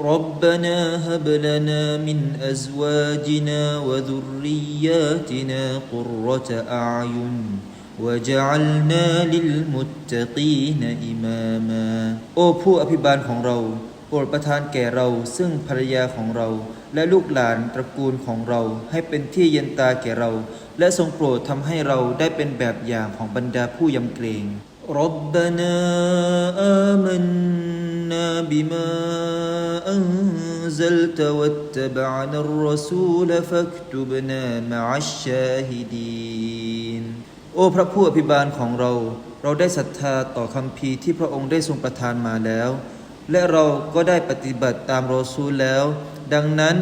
ربنا هب لنا من أزواجنا وذرياتنا قرة أعين وجعلنا للمتقين إماما โอ้ผู้อภิบาลของเรา โปรดประทานแก่เราซึ่งภรรยาของเรา และลูกหลานตระกูลของเราให้เป็นที่เย็นตาแก่เรา และทรงโปรดทำให้เราได้เป็นแบบอย่างของบรรดาผู้ยำเกรง ربنا آمنا بما أنزلت واتبعنا الرسول فاكتبنا مع الشاهدين โอ้พระผู้อภิบาลของเรา เราได้ศรัทธาต่อคำพีร์ที่พระองค์ได้ทรงประทานมาแล้ว และเราก็ได้ปฏิบัติตามรอซูลแล้ว ดังนั้น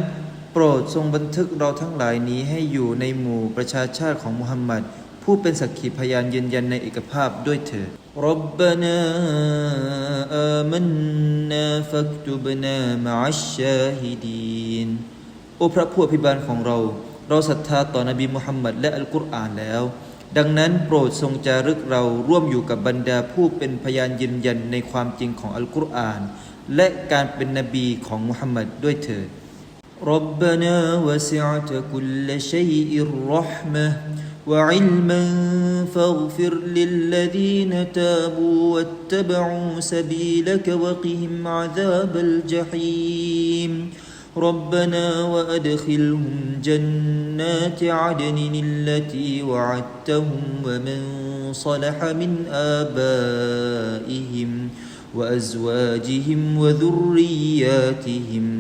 โปรดทรงบันทึกเราทั้งหลายนี้ให้อยู่ในหมู่ประชาชาติของมุฮัมมัด ผู้เป็นสักขีพยานยืนยันในเอกภาพด้วยเธอรับบนาอามันนาฟักตุบนามาอัชชาฮิดีนโอพระผู้อภิบาลของเรา เราศรัทธาต่อนบีมุฮัมมัดและอัลกุรอานแล้ว ดังนั้นโปรดทรงจารึกเราร่วมอยู่กับบรรดาผู้เป็นพยานยืนยันในความจริงของอัลกุรอาน และการเป็นนบีของมุฮัมมัดด้วยเถิด ربنا وسعت كل شيء رحمة وعلما فاغفر للذين تابوا واتبعوا سبيلك وقهم عذاب الجحيم. ربنا وأدخلهم جنات عدن التي وعدتهم ومن صلح من آبائهم وأزواجهم وذرياتهم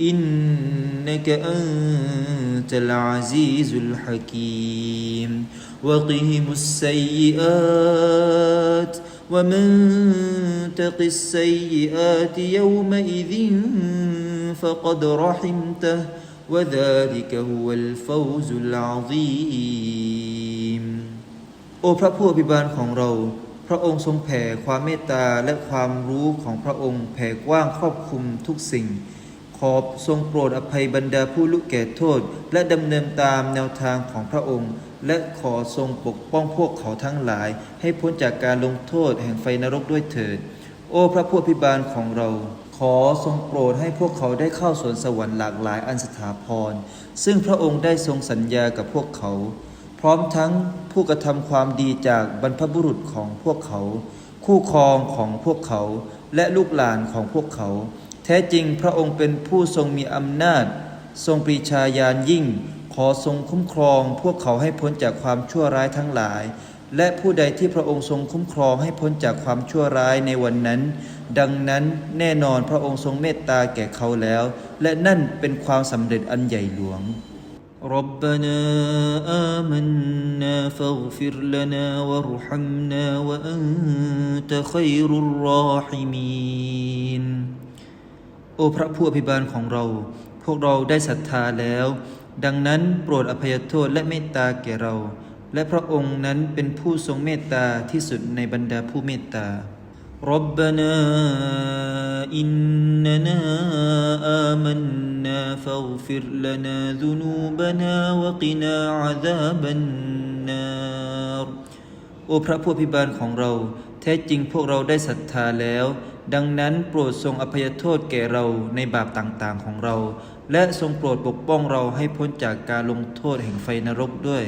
إنك أنت العزيز الحكيم وقهم السيئات ومن تق السيئات يومئذ فقد رحمته وذلك هو الفوز العظيم โอ้พระผู้อภิบาลของเรา พระองค์ทรงแผ่ความเมตตาและความรู้ของพระองค์แผ่กว้างครอบคลุมทุกสิ่ง ขอบทรงโปรดอภัยบรรดาผู้ลุกแก่โทษ และดำเนินตามแนวทางของพระองค์ และขอทรงปกป้องพวกเขาทั้งหลาย ให้พ้นจากการลงโทษแห่งไฟนรกด้วยเถิด โอ้พระผู้อภิบาลของเรา ขอทรงโปรดให้พวกเขาได้เข้าสวนสวรรค์หลากหลายอันสถาพร ซึ่งพระองค์ได้ทรงสัญญากับพวกเขา พร้อมทั้งผู้กระทำความดีจากบรรพบุรุษของพวกเขา คู่ครองของพวกเขาและลูกหลานของพวกเขา ท้จริงพระองค์เป็นผู้ทรงมีอำนาจ ทรงปรีชาญาณยิ่ง ขอทรงคุ้มครอง พวกเขาให้พ้นจากความชั่วร้ายทั้งหลาย และผู้ใดที่พระองค์ทรงคุ้มครองให้พ้นจากความชั่วร้ายในวันนั้น ดังนั้นแน่นอนพระองค์ทรงเมตตาแก่เขาแล้ว และนั่นเป็นความสำเร็จอันใหญ่หลวง ربنا آمنا فاغفر لنا وارحمنا وأنت خير الراحمين โอ้พระผู้อภิบาลของเรา พวกเราได้ศรัทธาแล้ว ดังนั้นโปรดอภัยโทษและเมตตาแก่เรา และพระองค์นั้นเป็นผู้ทรงเมตตาที่สุดในบรรดาผู้เมตตา ربنا إننا آمنا فاغفر لنا ذنوبنا وقنا عذاب النار โอ้พระผู้อภิบาลของเรา แท้จริงพวกเราได้ศรัทธาแล้ว ดังนั้นโปรดทรงอภัยโทษแก่เราในบาปต่างๆของเรา และทรงโปรดปกป้องเราให้พ้นจากการลงโทษแห่งไฟนรกด้วย